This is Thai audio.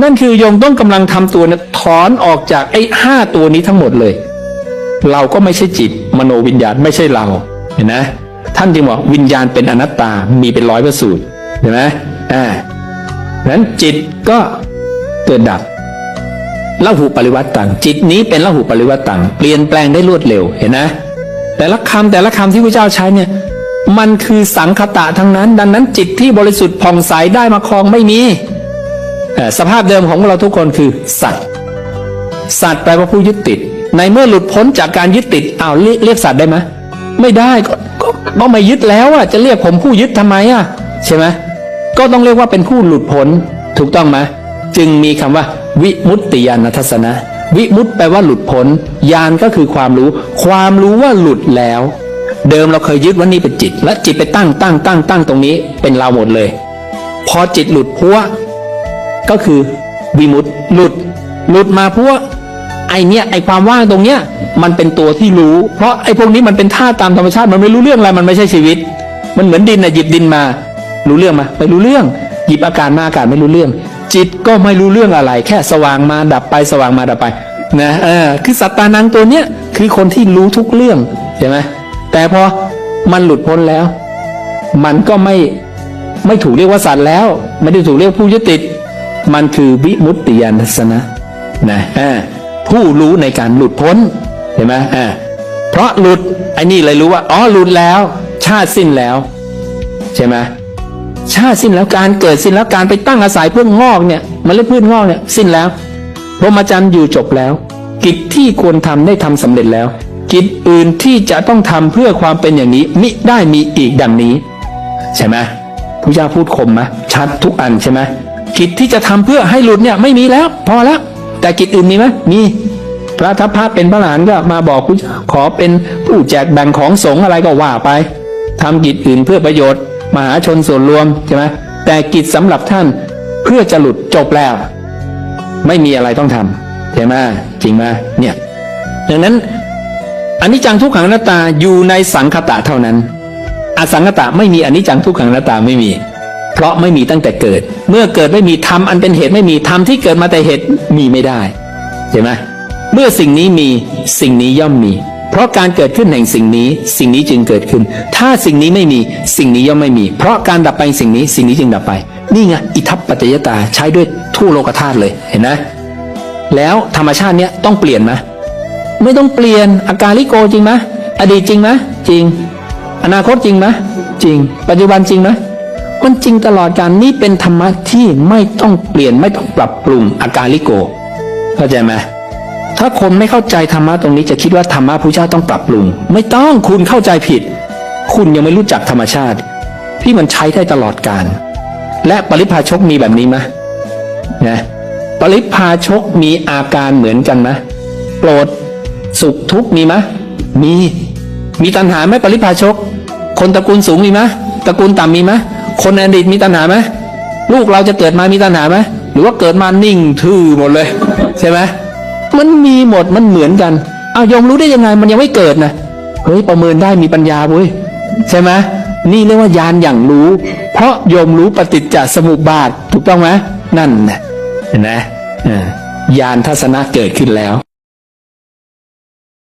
นั่นคือโยมต้องกำลังทำตัวนะถอนออกจากไอ้ห้าตัวนี้ทั้งหมดเลย เราก็ไม่ใช่จิต มโนวิญญาณไม่ใช่เราเห็นไหมท่านจึงบอกวิญญาณเป็นอนัตตามีเป็นร้อยประสูตรเห็นไหมอ่านั้นจิตก็เกิดดับละหุปริวัตตังจิตนี้เป็นละหุปริวัตตังเปลี่ยนแปลงได้รวดเร็วเห็นไหมแต่ละคำแต่ละคำที่พระเจ้าใช้เนี่ยมันคือสังคตะทั้งนั้น ดังนั้นจิตที่บริสุทธิ์ผ่องใสได้มาครองไม่มี สภาพเดิมของเราทุกคนคือ สัตว์ สัตว์แปลว่าผู้ยึดติด ในเมื่อหลุดพ้นจากการยึดติดอ้าวเรียกเรียกสัตว์ได้ไหมไม่ได้ก็ก็ก็ไม่ยึดแล้วอะจะเรียกผมผู้ยึดทำไมอะใช่ไหมก็ต้องเรียกว่าเป็นผู้หลุดพ้นถูกต้องไหมจึงมีคำว่า วิมุตติยานทัศนะ วิมุตติแปลว่าหลุดพ้นยานก็คือความรู้ ความรู้ว่าหลุดแล้ว เดิมเราเคยยึดว่านี่เป็นจิต และจิตไปตั้งตั้งตั้งตั้งตรงนี้เป็นเราหมดเลย พอจิตหลุดพัว ก็คือวิมุตติหลุด หลุดมาเพราะว่าไอเนี้ยไอความว่างตรงเนี้ยมันเป็นตัวที่รู้ เพราะไอพวกนี้มันเป็นท่าตุตามธรรมชาติมันไม่รู้เรื่องอะไรมันไม่ใช่ชีวิต มันเหมือนดินนะหยิบดินมา รู้เรื่องมาไม่รู้เรื่อง หยิบอากาศมาอากาศไม่รู้เรื่อง จิตก็ไม่รู้เรื่องอะไร แค่สว่างมาดับไปสว่างมาดับไปนะเออคือสัตตานังตัวเนี้ยคือคนที่รู้ทุกเรื่องใช่ไหมแต่พอมันหลุดพ้นแล้ว มันก็ไม่ไม่ถูกเรียกว่าสัตว์แล้ว ไม่ได้ถูกเรียกผู้ยึดติด มันคือวิมุตติยานทัศนะนะอ่าผู้รู้ในการหลุดพ้นเห็นไหมอ่าเพราะหลุดไอ้นี่เลยรู้ว่าอ๋อหลุดแล้ว ชาติสิ้นแล้ว ใช่ไหมชาติสิ้นแล้วการเกิดสิ้นแล้วการไปตั้งอาศัยเพื่องอกเนี่ยเมันเล็ดพืชงอกเนี่ยสิ้นแล้วพรหมจรรย์อยู่จบแล้ว กิจที่ควรทำได้ทำสำเร็จแล้ว กิจอื่นที่จะต้องทำเพื่อความเป็นอย่างนี้มิได้มีอีกดังนี้ ใช่ไหมพระเจ้าพูดคมไหมชัดทุกอันใช่ไหม กิจที่จะทำเพื่อให้หลุดเนี่ยไม่มีแล้ว พอแล้ว แต่กิจอื่นมีไหมมีพระทัพพระเป็นพระหลานก็มาบอกพระเจ้าขอเป็นผู้แจกแบ่งของสงฆ์อะไรก็ว่าไปทำกิจอื่นเพื่อประโยชน์ มหาชนส่วนรวมใช่ไหมแต่กิจสำหรับท่านเพื่อจะหลุดจบแล้ว ไม่มีอะไรต้องทำใช่ไหมจริงไหมเนี่ยดังนั้นอันนี้จังทุกขังนัตตาอยู่ในสังคตะเท่านั้นอสังคตะไม่มีอนิจจังทุกขังนัตตาไม่มี เพราะไม่มีตั้งแต่เกิด เมื่อเกิดไม่มีธรรมอันเป็นเหตุไม่มีธรรมที่เกิดมาแต่เหตุมีไม่ได้ใช่ไหมเมื่อสิ่งนี้มีสิ่งนี้ย่อมมี เพราะการเกิดขึ้นแห่งสิ่งนี้ สิ่งนี้จึงเกิดขึ้น ถ้าสิ่งนี้ไม่มีสิ่งนี้ย่อมไม่มี เพราะการดับไปสิ่งนี้สิ่งนี้จึงดับไป นี่ไงอิทัปปัจจยตาใช้ด้วยทั่วโลกธาตุเลยเห็นไหมแล้วธรรมชาติเนี้ยต้องเปลี่ยนไหมไม่ต้องเปลี่ยนอาการลิโกจริงไหมอดีตจริงไหมจริง อนาคตจริงไหมจริง ปัจจุบันจริงไหม มันจริงตลอดการนี่เป็นธรรมะที่ไม่ต้องเปลี่ยนไม่ต้องปรับปรุงอาการลิโก เข้าใจไหมถ้าคนไม่เข้าใจธรรมะตรงนี้จะคิดว่าธรรมะพระเจ้าต้องปรับปรุง ไม่ต้องคุณเข้าใจผิด คุณยังไม่รู้จักธรรมชาติ ที่มันใช้ได้ตลอดการ และปริพาชกมีแบบนี้ไหมนะปริพาชกมีอาการเหมือนกันไหมโกรธสุขทุกข์มีไหมมี มีตัณหาไหมปริพาชก คนตระกูลสูงมีไหมตระกูลต่ำมีไหม คนในอดีตมีตัณหาไหมลูกเราจะเกิดมามีตัณหาไหมหรือว่าเกิดมานิ่งทื่อหมดเลย ใช่ไหมมันมีหมดมันเหมือนกันเอายอมรู้ได้ยังไงมันยังไม่เกิดนะเฮ้ยประเมินได้มีปัญญาเว้ยใช่ไหมนี่เรียกว่ายานอย่างรู้ เพราะโยมรู้ปฏิจจสมุปบาทถูกต้องไหมนั่นนะเห็นไหมยานทัศนะเกิดขึ้นแล้ว